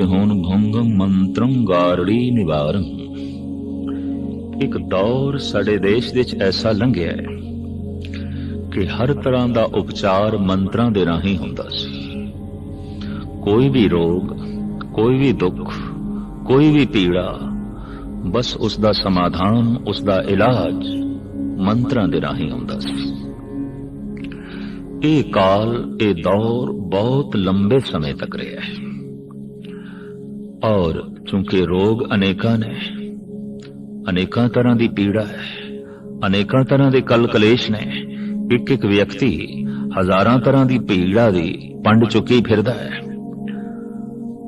ਹੁਣ ਭੰਗੰ ਮੰਤਰੰ ਗਾਰੜੀ ਨਿਵਾਰੰ ਇੱਕ ਦੌਰ ਸਾਡੇ ਦੇਸ਼ ਵਿੱਚ ਐਸਾ ਲੰਘਿਆ ਹੈ ਕਿ ਹਰ ਤਰ੍ਹਾਂ ਦਾ ਉਪਚਾਰ ਮੰਤਰਾਂ ਦੇ ਰਾਹੀਂ ਹੁੰਦਾ ਸੀ ਕੋਈ ਵੀ ਰੋਗ ਕੋਈ ਵੀ ਦੁੱਖ ਕੋਈ ਵੀ ਪੀੜਾ ਬਸ ਉਸ ਦਾ ਸਮਾਧਾਨ ਉਸ ਦਾ ਇਲਾਜ ਮੰਤਰਾਂ ਦੇ ਰਾਹੀਂ ਹੁੰਦਾ ਸੀ ਇਹ ਕਾਲ ਇਹ ਦੌਰ ਬਹੁਤ ਲੰਬੇ ਸਮੇਂ ਤੱਕ ਰਿਹਾ ਹੈ ਔਰ ਚूंकि ਰੋਗ ਅਨੇਕਾਂ ਨੇ ਅਨੇਕਾਂ ਤਰ੍ਹਾਂ ਦੀ ਪੀੜਾ ਹੈ ਅਨੇਕਾਂ ਤਰ੍ਹਾਂ ਦੇ ਕਲ ਕਲੇਸ਼ ਨੇ ਇੱਕ ਇੱਕ ਵਿਅਕਤੀ ਹਜ਼ਾਰਾਂ ਤਰ੍ਹਾਂ ਦੀ ਪੀੜਾ ਦੀ ਪੰਡ ਚੁੱਕੀ ਫਿਰਦਾ ਹੈ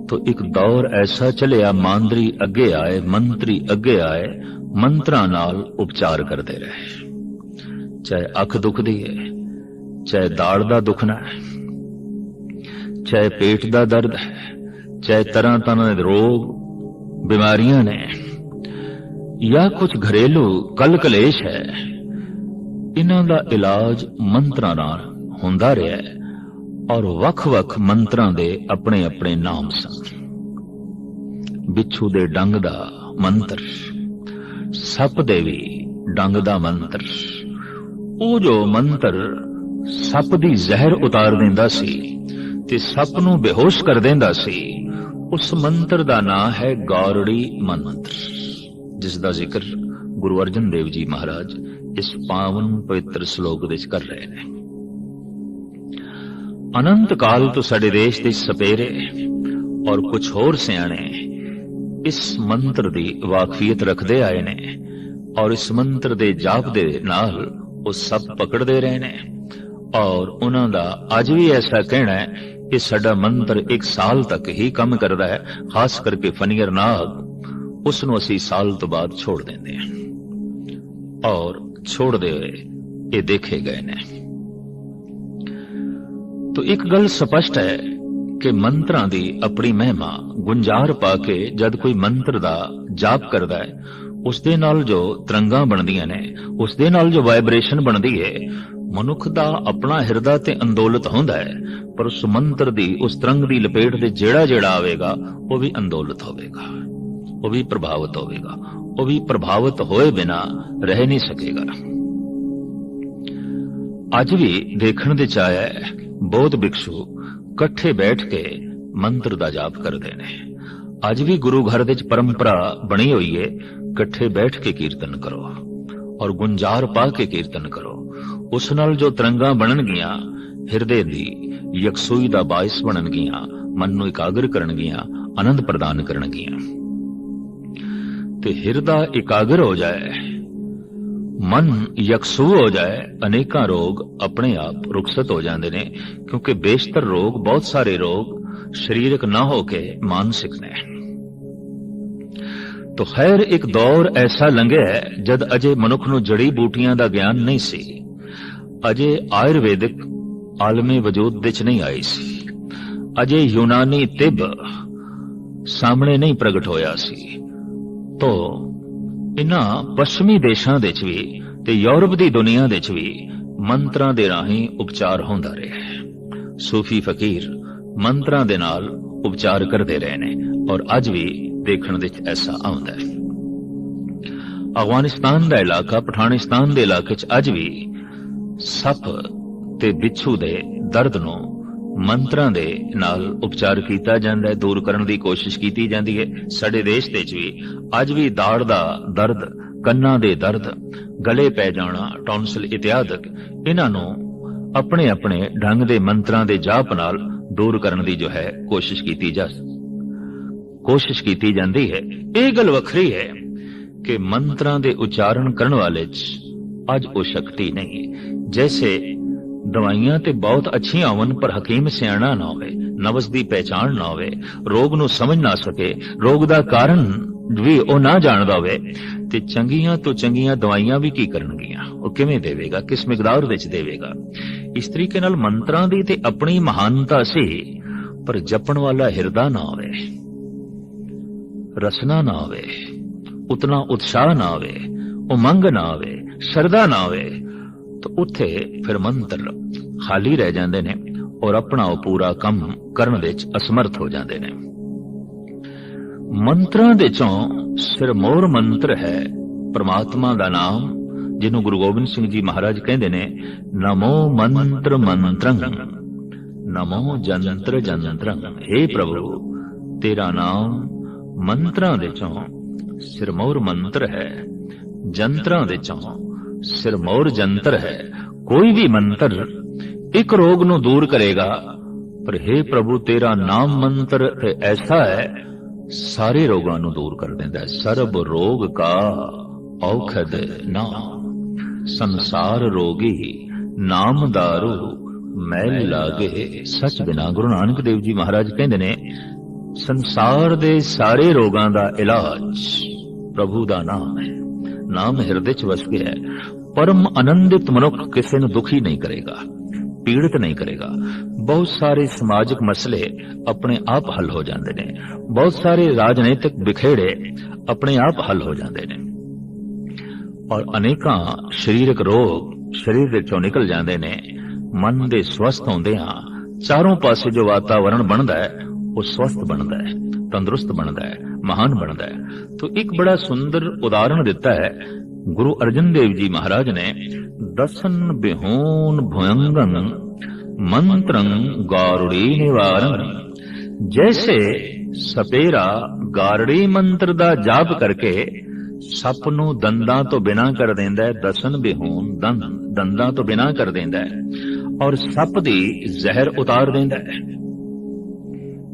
ਤੋ ਇੱਕ ਦੌਰ ਐਸਾ ਚੱਲਿਆ ਮਾਂਦਰੀ ਅੱਗੇ ਆਏ ਮੰਤਰੀ ਅੱਗੇ ਆਏ ਮੰਤਰਾਂ ਨਾਲ ਉਪਚਾਰ ਕਰਦੇ ਰਹੇ ਚਾਹੇ ਅੱਖ ਦੁਖਦੀ ਹੈ ਚਾਹੇ ਦਾੜ ਦਾ ਦੁਖਣਾ ਹੈ ਚਾਹੇ ਪੇਟ ਦਾ ਦਰਦ ਹੈ ਚਾਹੇ ਤਰ੍ਹਾਂ ਤਰ੍ਹਾਂ ਦੇ ਰੋਗ, ਬਿਮਾਰੀਆਂ ਨੇ। ਜਾਂ ਕੁਝ ਘਰੇਲੂ ਕਲ ਕਲੇਸ਼ ਹੈ। ਇਹਨਾਂ ਦਾ ਇਲਾਜ ਮੰਤਰਾਂ ਨਾਲ ਹੁੰਦਾ ਰਿਹਾ ਹੈ ਔਰ ਵੱਖ-ਵੱਖ ਮੰਤਰਾਂ ਦੇ ਆਪਣੇ ਆਪਣੇ ਨਾਮ ਸਨ। ਬਿੱਛੂ ਦੇ ਡੰਗ ਦਾ ਮੰਤਰ, ਸੱਪ ਦੇ ਵੀ ਡੰਗ ਦਾ ਮੰਤਰ। ਉਹ ਜੋ ਮੰਤਰ ਸੱਪ ਦੀ ਜ਼ਹਿਰ ਉਤਾਰ ਦਿੰਦਾ ਸੀ ਤੇ ਸੱਪ ਨੂੰ ਬੇਹੋਸ਼ ਕਰ ਦਿੰਦਾ ਸੀ ਉਸ ਮੰਤਰ ਦਾ ਨਾਮ ਹੈ ਗੌਰੜੀ ਮੰਤਰ, ਜਿਸ ਦਾ ਜ਼ਿਕਰ ਗੁਰੂ ਅਰਜਨ ਦੇਵ ਜੀ ਮਹਾਰਾਜ ਇਸ ਪਾਵਨ ਪਵਿੱਤਰ ਸ਼ਲੋਕ ਵਿੱਚ ਕਰ ਰਹੇ ਨੇ। ਅਨੰਤ ਕਾਲ ਤੋਂ ਸਾਡੇ ਦੇਸ਼ ਦੇ ਸਪੇਰੇ ਔਰ ਕੁਝ ਹੋਰ ਸਿਆਣੇ ਇਸ ਮੰਤਰ ਦੀ ਵਾਕਫੀਅਤ ਰੱਖਦੇ ਆਏ ਨੇ ਔਰ ਇਸ ਮੰਤਰ ਦੇ ਜਾਪ ਦੇ ਨਾਲ ਉਹ ਸਭ ਪਕੜਦੇ ਰਹੇ ਨੇ ਔਰ ਉਹਨਾਂ ਦਾ ਅੱਜ ਵੀ ਐਸਾ ਕਹਿਣਾ ਹੈ ਕਿ ਸਾਡਾ ਮੰਤਰ 1 ਸਾਲ ਤੱਕ ਹੀ ਕੰਮ ਕਰਦਾ ਹੈ, ਖਾਸ ਕਰਕੇ ਫਨੀਅਰ ਨਾਗ। ਉਸ ਨੂੰ ਅਸੀਂ ਸਾਲ ਤੋਂ ਬਾਅਦ ਛੋੜ ਦਿੰਦੇ ਹਾਂ। ਔਰ ਛੋੜਦੇ ਹੋਏ ਇਹ ਦੇਖੇ ਗਏ ਨੇ। ਤੋ ਇੱਕ ਗੱਲ ਸਪਸ਼ਟ ਹੈ ਕਿ ਮੰਤਰਾਂ ਦੀ ਆਪਣੀ ਮਹਿਮਾ ਗੁੰਜਾਰ ਪਾ ਕੇ ਜਦ ਕੋਈ ਮੰਤਰ ਦਾ ਜਾਪ ਕਰਦਾ ਹੈ ਉਸ ਦੇ ਨਾਲ ਜੋ ਤਰੰਗਾਂ ਬਣਦੀਆਂ ਨੇ ਉਸ ਦੇ ਨਾਲ ਜੋ ਵਾਈਬ੍ਰੇਸ਼ਨ ਬਣਦੀ ਹੈ ਮਨੁੱਖ ਦਾ ਆਪਣਾ ਹਿਰਦਾ ਤੇ ਅੰਦੋਲਤ ਹੁੰਦਾ ਹੈ ਪਰ ਉਸ ਮੰਤਰ ਦੀ ਉਸ ਤਰੰਗ ਦੀ ਲਪੇਟ ਦੇ ਜਿਹੜਾ ਜਿਹੜਾ ਆਵੇਗਾ ਉਹ ਵੀ ਅੰਦੋਲਤ ਹੋਵੇਗਾ ਉਹ ਵੀ ਪ੍ਰਭਾਵਿਤ ਹੋਵੇਗਾ ਉਹ ਵੀ ਪ੍ਰਭਾਵਿਤ ਹੋਏ ਬਿਨਾ ਰਹਿ ਨਹੀਂ ਸਕੇਗਾ ਅੱਜ ਵੀ ਦੇਖਣ ਦੇ ਚਾਇਆ ਹੈ ਬਹੁਤ ਬਿਕਸ਼ੂ ਇਕੱਠੇ ਬੈਠ ਕੇ ਮੰਤਰ ਦਾ ਜਾਪ ਕਰਦੇ ਨੇ ਅੱਜ ਵੀ ਗੁਰੂ ਘਰ ਦੇ ਵਿੱਚ ਪਰੰਪਰਾ ਬਣੀ ਹੋਈ ਹੈ ਇਕੱਠੇ ਬੈਠ ਕੇ ਕੀਰਤਨ ਕਰੋ ਔਰ ਗੁੰਜਾਰ ਪਾ ਕੇ ਕੀਰਤਨ ਕਰੋ ਉਸ ਨਾਲ ਜੋ ਤਰੰਗਾਂ ਬਣਨਗੀਆਂ ਹਿਰਦੇ ਦੀ ਯਕਸੂਈ ਦਾ ਬਾਇਸ ਬਣਨਗੀਆਂ ਮਨ ਨੂੰ ਇਕਾਗਰ ਕਰਨਗੀਆਂ ਆਨੰਦ ਪ੍ਰਦਾਨ ਕਰਨਗੀਆਂ ਤੇ ਹਿਰਦਾ ਇਕਾਗਰ ਹੋ ਜਾਏ, ਮਨ ਯਕਸੂ ਹੋ ਜਾਏ, ਅਨੇਕਾਂ ਰੋਗ ਆਪਣੇ ਆਪ ਰੁਖਸਤ ਹੋ ਜਾਂਦੇ ਨੇ, ਕਿਉਂਕਿ ਬੇਸ਼ਤਰ ਰੋਗ, ਬਹੁਤ ਸਾਰੇ ਰੋਗ ਸਰੀਰਕ ਨਾ ਹੋ ਕੇ ਮਾਨਸਿਕ ਨੇ। ਤੋ ਖੈਰ ਇੱਕ ਦੌਰ ਐਸਾ ਲੰਘਿਆ ਹੈ, ਜਦ ਅਜੇ ਮਨੁੱਖ ਨੂੰ ਜੜੀ ਬੂਟੀਆਂ ਦਾ ਗਿਆਨ ਨਹੀਂ ਸੀ। ਅਜੇ ਆਯੁਰਵੈਦਿਕ ਆਲਮੀ ਵਜੂਦ ਵਿੱਚ ਨਹੀਂ ਆਈ ਸੀ। ਅਜੇ ਯੂਨਾਨੀ ਤਿਬ ਸਾਹਮਣੇ ਨਹੀਂ ਪ੍ਰਗਟ ਹੋਇਆ ਸੀ। ਤੋ ਇਨ੍ਹਾਂ ਪੱਛਮੀ ਦੇਸ਼ਾਂ ਦੇ ਵਿੱਚ ਵੀ ਤੇ ਯੂਰਪ ਦੀ ਦੁਨੀਆ ਦੇ ਵਿੱਚ ਵੀ ਮੰਤਰਾਂ ਦੇ ਰਾਹੀਂ ਉਪਚਾਰ ਹੁੰਦਾ ਰਿਹਾ ਹੈ। ਸੂਫੀ ਫਕੀਰ ਮੰਤਰਾਂ ਦੇ ਨਾਲ ਉਪਚਾਰ ਕਰਦੇ ਰਹੇ ਨੇ ਔਰ ਅੱਜ ਵੀ ਦੇਖਣ ਵਿੱਚ ਐਸਾ ਆਉਂਦਾ ਹੈ। ਅਫਗਾਨਿਸਤਾਨ ਦਾ ਇਲਾਕਾ, ਪਠਾਨਿਸਤਾਨ ਦੇ ਇਲਾਕੇ 'ਚ ਅੱਜ ਵੀ ਸੱਪ ਤੇ ਬਿੱਛੂ ਦੇ ਦਰਦ ਨੂੰ ਮੰਤਰਾਂ ਦੇ ਨਾਲ ਉਪਚਾਰ ਕੀਤਾ ਜਾਂਦਾ ਹੈ, ਦੂਰ ਕਰਨ ਦੀ ਕੋਸ਼ਿਸ਼ ਕੀਤੀ ਜਾਂਦੀ ਹੈ। ਸਾਡੇ ਦੇਸ਼ ਦੇ ਵਿੱਚ ਵੀ ਅੱਜ ਵੀ ਦਾੜ ਦਾ ਦਰਦ, ਕੰਨਾਂ ਦੇ ਦਰਦ, ਗਲੇ ਪੈ ਜਾਣਾ ਟੌਨਸਲ ਇਤਿਆਦਕ ਇਹਨਾਂ ਨੂੰ ਆਪਣੇ ਆਪਣੇ ਢੰਗ ਦੇ ਮੰਤਰਾਂ ਦੇ ਜਾਪ ਨਾਲ ਦੂਰ ਕਰਨ ਦੀ ਜੋ ਹੈ ਕੋਸ਼ਿਸ਼ ਕੀਤੀ ਜਾ ਕੋਸ਼ਿਸ਼ ਕੀਤੀ ਜਾਂਦੀ ਹੈ। ਇਹ ਗੱਲ ਵੱਖਰੀ ਹੈ ਕਿ ਮੰਤਰਾਂ ਦੇ ਉਚਾਰਨ ਕਰਨ ਵਾਲੇ 'ਚ ਅੱਜ ਉਹ ਸ਼ਕਤੀ ਨਹੀਂ। ਜੈਸੇ ਦਵਾਈਆਂ ਤੇ ਬਹੁਤ ਅੱਛੀਆਂ ਹੋਣ, ਪਰ ਹਕੀਮ ਸਿਆਣਾ ਨਾ ਹੋਵੇ, ਨਵਸ ਦੀ ਪਹਿਚਾਣ ਨਾ ਹੋਵੇ, ਰੋਗ ਨੂੰ ਸਮਝ ਨਾ ਸਕੇ, ਰੋਗ ਦਾ ਕਾਰਨ ਵੀ ਉਹ ਨਾ ਜਾਣਦਾ ਹੋਵੇ, ਤੇ ਚੰਗੀਆਂ ਤੋਂ ਚੰਗੀਆਂ ਦਵਾਈਆਂ ਵੀ ਕੀ ਕਰਨਗੀਆਂ? ਉਹ ਕਿਵੇਂ ਦੇਵੇਗਾ? ਕਿਸ ਮਿਕਦਾਰ ਵਿੱਚ ਦੇਵੇਗਾ? ਇਸ ਤਰੀਕੇ ਨਾਲ ਮੰਤਰਾਂ ਦੀ ਤੇ ਆਪਣੀ ਮਹਾਨਤਾ ਸੀ, ਪਰ ਜਪਣ ਵਾਲਾ ਹਿਰਦਾ ਨਾ ਹੋਵੇ, ਰਸਨਾ ਨਾ ਹੋਵੇ, ਉਤਨਾ ਉਤਸ਼ਾਹ ਨਾ ਹੋਵੇ, ਉਮੰਗ ਨਾ ਹੋਵੇ ਸ਼ਰਧਾ ਨਾ ਹੋਵੇ, ਤਾਂ ਉੱਥੇ ਫਿਰ ਮੰਤਰ ਖਾਲੀ ਰਹਿ ਜਾਂਦੇ ਨੇ ਔਰ ਆਪਣਾ ਉਹ ਪੂਰਾ ਕੰਮ ਕਰਨ ਵਿੱਚ ਅਸਮਰਥ ਹੋ ਜਾਂਦੇ ਨੇ। ਮੰਤਰਾਂ ਦੇ ਚੋਂ ਸਿਰਮੌਰ ਮੰਤਰ ਹੈ, ਪ੍ਰਮਾਤਮਾ ਦਾ ਨਾਮ, ਜਿਹਨੂੰ ਗੁਰੂ ਗੋਬਿੰਦ ਸਿੰਘ ਜੀ ਮਹਾਰਾਜ ਕਹਿੰਦੇ ਨੇ, ਨਮੋ ਮੰਤਰ ਮੰਤਰੰ, ਨਮੋ ਜੰਤਰ ਜੰਤਰੰ। हे ਪ੍ਰਭੂ, ਤੇਰਾ ਨਾਮ ਮੰਤਰਾਂ ਦੇ ਚੋਂ ਸਿਰਮੌਰ ਮੰਤਰ ਹੈ, ਜੰਤਰਾਂ ਦੇ ਚੋਂ ਸਿਰਮੌਰ ਜੰਤਰ ਹੈ। ਕੋਈ ਵੀ ਮੰਤਰ ਇੱਕ ਰੋਗ ਨੂੰ ਦੂਰ ਕਰੇਗਾ। ਪਰ हे ਪ੍ਰਭੂ, ਤੇਰਾ ਨਾਮ ਮੰਤਰ ਐਸਾ ਹੈ, ਸਾਰੇ ਰੋਗਾਂ ਨੂੰ ਦੂਰ ਕਰ ਦਿੰਦਾ ਹੈ। ਸਰਬ ਰੋਗ ਕਾ ਔਖਦ ਨਾਮ। ਸੰਸਾਰ ਰੋਗੀ ਨਾਮ ਦਾਰੂ, ਮੈਲ ਲਾਗੇ। ਸੱਚ ਬਿਨਾ ਗੁਰੂ ਨਾਨਕ ਦੇਵ ਜੀ ਮਹਾਰਾਜ ਕਹਿੰਦੇ ਨੇ, ਸੰਸਾਰ ਦੇ ਸਾਰੇ ਰੋਗਾਂ ਦਾ ਇਲਾਜ ਪ੍ਰਭੂ ਦਾ ਨਾਮ ਹੈ। ਨਾਮ ਹਿਰਦੇ 'ਚ ਵਸ ਗਿਆ ਹੈ। ਪਰਮ ਆਨੰਦਿਤ ਮਨੁੱਖ ਕਿਸੇ ਨੂੰ ਦੁਖੀ ਨਹੀਂ ਕਰੇਗਾ, ਪੀੜਤ ਨਹੀਂ ਕਰੇਗਾ। ਬਹੁਤ ਸਾਰੇ ਸਮਾਜਿਕ ਮਸਲੇ ਆਪਣੇ ਆਪ ਹੱਲ ਹੋ ਜਾਂਦੇ ਨੇ। ਬਹੁਤ ਸਾਰੇ ਰਾਜਨੀਤਿਕ ਵਿਖੇੜੇ ਆਪਣੇ ਆਪ ਹੱਲ ਹੋ ਜਾਂਦੇ ਨੇ। ਔਰ ਅਨੇਕਾਂ ਸਰੀਰਕ ਰੋਗ ਸਰੀਰ ਦੇ ਨਿਕਲ ਜਾਂਦੇ ਨੇ। ਮਨ ਦੇ ਸਵਸਥ ਹੁੰਦੇ ਆ ਚਾਰੋਂ ਪਾਸੇ ਜੋ ਵਾਤਾਵਰਣ ਬਣਦਾ ਹੈ, ਉਹ ਸਵਸਥ ਬਣਦਾ ਹੈ, ਤੰਦਰੁਸਤ ਬਣਦਾ ਹੈ। ਮਹਾਨ ਬਣਦਾ ਹੈ। ਤੋਂ ਇੱਕ ਬੜਾ ਸੁੰਦਰ ਉਦਾਹਰਣ ਦਿੱਤਾ ਹੈ। ਗੁਰੂ ਅਰਜਨ ਦੇਵ ਜੀ ਮਹਾਰਾਜ ਨੇ, ਦਸਨ ਬਿਹੂਨ ਭਯੰਗੰ ਮੰਤਰੰ ਗਾਰੁੜੀ ਨਿਵਾਰੰ। ਜੈਸੇ ਸਪੇਰਾ ਗਾਰੜੀ ਮੰਤਰ ਦਾ ਜਾਪ ਕਰਕੇ ਸੱਪ ਨੂੰ ਦੰਦਾਂ ਤੋਂ ਬਿਨਾਂ ਕਰ ਦਿੰਦਾ ਹੈ। ਦਸਨ ਬਿਹੂਨ ਦੰਦ ਦੰਦਾਂ ਤੋਂ ਬਿਨਾਂ ਕਰ ਦਿੰਦਾ ਹੈ। ਔਰ ਸੱਪ ਦੀ ਜ਼ਹਿਰ ਉਤਾਰ ਦਿੰਦਾ ਹੈ।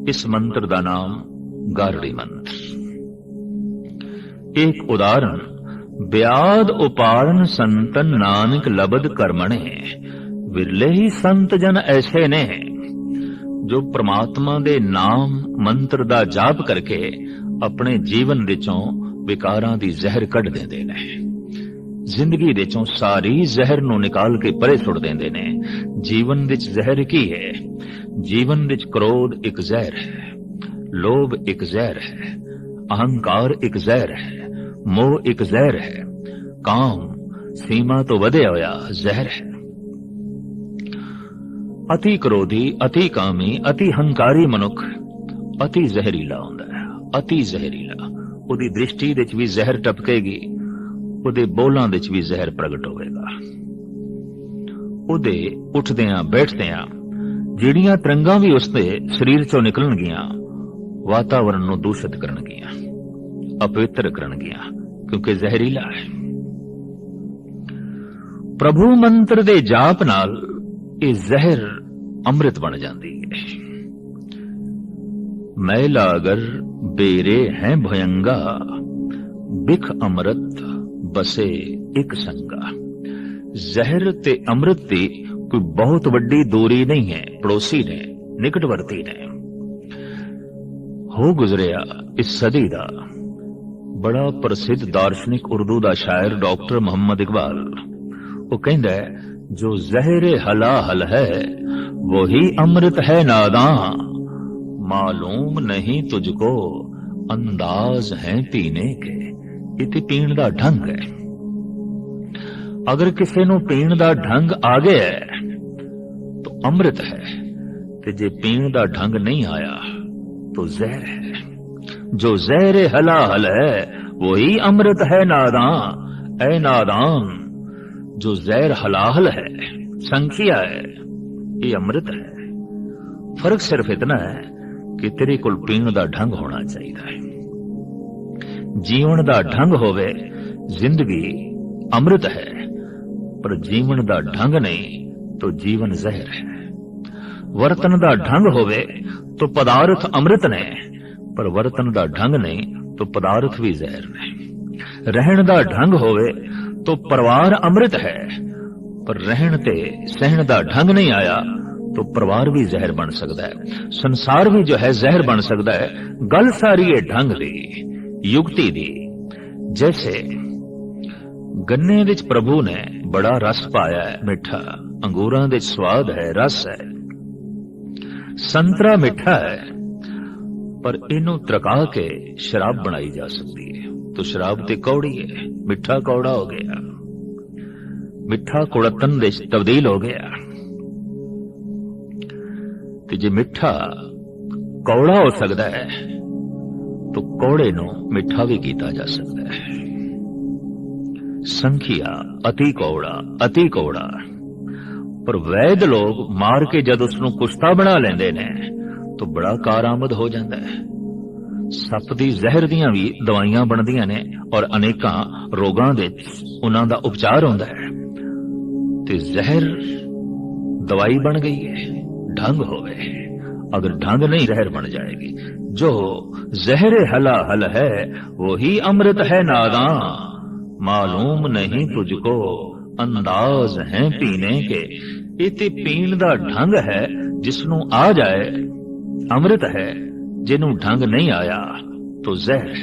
ਇਸ ਮੰਤਰ ਦਾ ਨਾਮ ਗਾਰੜੀ ਮੰਤਰ। ਇੱਕ ਉਦਾਹਰਣ, ਬਿਆਦ ਉਪਾਰਨ ਸੰਤਨ ਨਾਨਕ ਲਬਦ ਕਰਮਣੇ, ਵਿਰਲੇ ਹੀ ਸੰਤ ਜਨ ਐਸੇ ਨੇ, ਜੋ ਪ੍ਰਮਾਤਮਾ ਦੇ ਨਾਮ ਮੰਤਰ ਦਾ ਜਾਪ ਕਰਕੇ ਆਪਣੇ ਜੀਵਨ ਵਿੱਚੋਂ ਵਿਕਾਰਾਂ ਦੀ ਜ਼ਹਿਰ ਕੱਢ ਦਿੰਦੇ ਨੇ। ਜ਼ਿੰਦਗੀ ਦੇ ਸਾਰੀ ਜ਼ਹਿਰ ਨੂੰ ਨਿਕਾਲ ਕੇ ਪਰੇ ਸੁੱਟ ਦਿੰਦੇ ਨੇ। ਜੀਵਨ ਵਿੱਚ ਜ਼ਹਿਰ ਕੀ ਹੈ? ਜੀਵਨ ਵਿੱਚ ਕ੍ਰੋਧ ਇੱਕ ਜ਼ਹਿਰ ਹੈ। ਲੋਭ ਇੱਕ ਜ਼ਹਿਰ ਹੈ ਅਹੰਕਾਰ ਇੱਕ ਜ਼ਹਿਰ ਹੈ ਮੋਹ ਇੱਕ ਜ਼ਹਿਰ ਹੈ ਕਾਮ ਸੀਮਾ ਤੋਂ ਵਧਿਆ ਹੋਇਆ ਜ਼ਹਿਰ ਹੈ ਅਤੀ ਕ੍ਰੋਧੀ ਅਤੀ ਕਾਮੀ ਅਤੀ ਹੰਕਾਰੀ ਮਨੁੱਖ ਅਤੀ ਜ਼ਹਿਰੀਲਾ ਹੁੰਦਾ ਹੈ ਅਤੀ ਜ਼ਹਿਰੀਲਾ ਉਹਦੀ ਦ੍ਰਿਸ਼ਟੀ ਵਿੱਚ ਵੀ ਜ਼ਹਿਰ ਟਪਕੇਗੀ ਉਹਦੇ ਬੋਲਾਂ ਵਿੱਚ ਵੀ ਜ਼ਹਿਰ ਪ੍ਰਗਟ ਹੋਵੇਗਾ ਉਹਦੇ ਉੱਠਦਿਆਂ ਬੈਠਦਿਆਂ ਜਿਹੜੀਆਂ ਤਰੰਗਾਂ ਵੀ ਉਸਦੇ ਸਰੀਰ ਚੋਂ ਨਿਕਲਣਗੀਆਂ ਵਾਤਾਵਰਣ ਨੂੰ ਦੂਸ਼ਿਤ ਕਰਨਗੀਆਂ ਅਪਵਿੱਤਰ ਕਰਨਗੀਆਂ ਕਿਉਂਕਿ ਜ਼ਹਿਰੀਲਾ ਹੈ। ਪ੍ਰਭੂ ਮੰਤਰ ਦੇ ਜਾਪ ਨਾਲ ਇਹ ਜ਼ਹਿਰ ਅੰਮ੍ਰਿਤ ਬਣ ਜਾਂਦੀ ਹੈ। ਮੈਲਾ ਅਗਰ ਬੇਰੇ ਹੈ ਭਯੰਗਾ ਬਿਖ ਅੰਮ੍ਰਿਤ ਬਸੇ ਇੱਕ ਸੰਗਾ। ਜ਼ਹਿਰ ਤੇ ਅੰਮ੍ਰਿਤ ਦੀ ਕੋਈ ਬਹੁਤ ਵੱਡੀ ਦੂਰੀ ਨਹੀਂ ਹੈ, ਪੜੋਸੀ ਨੇ, ਨਿਕਟਵਰਤੀ ਨੇ। ਹੋ ਗੁਜ਼ਰਿਆ ਇਸ ਸਦੀ ਦਾ। ਬੜਾ ਪ੍ਰਸਿੱਧ ਦਾਰਸ਼ਨਿਕ ਉਰਦੂ ਦਾ ਸ਼ਾਇਰ ਡਾਕਟਰ ਮੁਹੰਮਦ ਇਕਬਾਲ। ਉਹ ਕਹਿੰਦਾ ਜੋ ਜ਼ਹਿਰ ਹਲਾਹਲ ਹੈ, ਵਹੀ ਅੰਮ੍ਰਿਤ ਹੈ ਨਾਦਾਂ। ਮਾਲੂਮ ਨਹੀਂ ਤੁਝਕੋ, ਅੰਦਾਜ਼ ਹੈ ਪੀਣੇ ਕੇ। ਇਹ ਤੇ ਪੀਣ ਦਾ ਢੰਗ ਹੈ। ਅਗਰ ਕਿਸੇ ਨੂੰ ਪੀਣ ਦਾ ਢੰਗ ਆ ਗਿਆ ਹੈ, ਤਾਂ ਅੰਮ੍ਰਿਤ ਹੈ। ਤੇ ਜੇ ਪੀਣ ਦਾ ਢੰਗ ਨਹੀਂ ਆਇਆ ਤਾਂ ਜ਼ਹਿਰ ਹੈ। ਜੋ ਜ਼ਹਿਰ ਹਲਾਹਲ ਹੈ ਵਹੀ ਅੰਮ੍ਰਿਤ ਹੈ ਨਾਦਾਂ ਐ ਨਾਦਾਨ, ਜੋ ਜ਼ਹਿਰ ਹਲਾਹਲ ਹੈ, ਸੰਖਿਆ ਹੈ, ਇਹ ਅੰਮ੍ਰਿਤ ਹੈ। ਫ਼ਰਕ ਸਿਰਫ ਇਤਨਾ ਹੈ ਕਿ ਤੇਰੇ ਕੋਲ ਪੀਣ ਦਾ ਢੰਗ ਹੋਣਾ ਚਾਹੀਦਾ ਹੈ। ਜੀਵਨ ਦਾ ਢੰਗ ਹੋਵੇ, ਜ਼ਿੰਦਗੀ ਅੰਮ੍ਰਿਤ ਹੈ, ਪਰ ਜੀਵਨ ਦਾ ਢੰਗ ਨਹੀਂ, ਤਾਂ ਜੀਵਨ ਜ਼ਹਿਰ ਹੈ। ਵਰਤਨ ਦਾ ਢੰਗ ਹੋਵੇ ਤਾਂ ਪਦਾਰਥ ਅੰਮ੍ਰਿਤ ਨੇ, ਪਰ ਵਰਤਨ ਦਾ ਢੰਗ ਨਹੀਂ, ਤੋ ਪਦਾਰਥ ਵੀ ਜ਼ਹਿਰ ਨੇ। ਰਹਿਣ ਦਾ ਢੰਗ ਹੋਵੇ, ਤਾਂ ਪਰਿਵਾਰ ਅੰਮ੍ਰਿਤ ਹੈ। ਪਰ ਰਹਿਣ ਤੇ ਸਹਿਣ ਦਾ ਢੰਗ ਨਹੀਂ ਆਇਆ, ਤੋ ਪਰਿਵਾਰ ਵੀ ਜ਼ਹਿਰ ਬਣ ਸਕਦਾ ਹੈ। ਸੰਸਾਰ ਵੀ ਜੋ ਹੈ ਜ਼ਹਿਰ ਬਣ ਸਕਦਾ ਹੈ। ਗੱਲ ਸਾਰੀ ਹੈ ਢੰਗ ਦੀ, ਯੁਕਤੀ ਦੀ। ਜੈਸੇ ਗੰਨੇ ਵਿੱਚ ਪ੍ਰਭੂ ਨੇ ਬੜਾ ਰਸ ਪਾਇਆ ਹੈ, ਮਿੱਠਾ। ਅੰਗੂਰਾਂ ਦੇ ਸਵਾਦ ਹੈ, ਰਸ ਹੈ। ਸੰਤਰਾ ਮਿੱਠਾ ਹੈ, ਪਰ ਇਹਨੂੰ ਤਰਕਾ ਕੇ ਸ਼ਰਾਬ ਬਣਾਈ ਜਾ ਸਕਦੀ ਹੈ। ਤੋ ਸ਼ਰਾਬ ਤੇ ਕੌੜੀ ਹੈ, ਮਿੱਠਾ ਕੌੜਾ ਹੋ ਗਿਆ। ਮਿੱਠਾ ਕੁੜਤਨ ਦੇ ਤਬਦੀਲ ਹੋ ਗਿਆ। ਤੇ ਜੇ ਮਿੱਠਾ ਕੌੜਾ ਹੋ ਸਕਦਾ ਹੈ, ਤਾਂ ਕੌੜੇ ਨੂੰ ਮਿੱਠਾ ਵੀ ਕੀਤਾ ਜਾ ਸਕਦਾ ਹੈ। ਸੰਖਿਆ ਅਤੀ ਕੌੜਾ ਅਤੀ ਕੌੜਾ। ਪਰ ਵੈਦ ਲੋਕ ਮਾਰ ਕੇ ਜਦ ਉਸ ਨੂੰ ਕੁਸ਼ਤਾ ਬਣਾ ਲੈਂਦੇ ਨੇ, ਤਾਂ ਬੜਾ ਕਾਰਾਮਦ ਹੋ ਜਾਂਦਾ ਹੈ। ਸੱਪ ਦੀ ਜ਼ਹਿਰ ਦੀਆਂ ਵੀ ਦਵਾਈਆਂ ਬਣਦੀਆਂ ਨੇ ਔਰ ਅਨੇਕਾਂ ਰੋਗਾਂ ਦੇ ਉਹਨਾਂ ਦਾ ਉਪਚਾਰ ਹੁੰਦਾ ਹੈ। ਤੇ ਜ਼ਹਿਰ ਦਵਾਈ ਬਣ ਗਈ ਹੈ, ਢੰਗ ਹੋਵੇ। ਅਗਰ ਢੰਗ ਨਹੀਂ ਜ਼ਹਿਰ ਬਣ ਜਾਏਗੀ, ਜੋ ਜ਼ਹਿਰ ਹਲਾ ਹਲ ਹੈ, ਉਹੀ ਅੰਮ੍ਰਿਤ ਹੈ ਨਾਦਾ। ਮਾਲੂਮ ਨਹੀਂ ਤੁਝਕੋ ਅੰਦਾਜ਼ ਹੈ ਪੀਣੇ ਕੇ। ਇਹ ਤੇ ਪੀਣ ਦਾ ਢੰਗ ਹੈ ਜਿਸ ਨੂੰ ਆ ਜਾਏ, ਅੰਮ੍ਰਿਤ ਹੈ, ਜਿਹਨੂੰ ਢੰਗ ਨਹੀਂ ਆਇਆ, ਤੋ ਜ਼ਹਿਰ।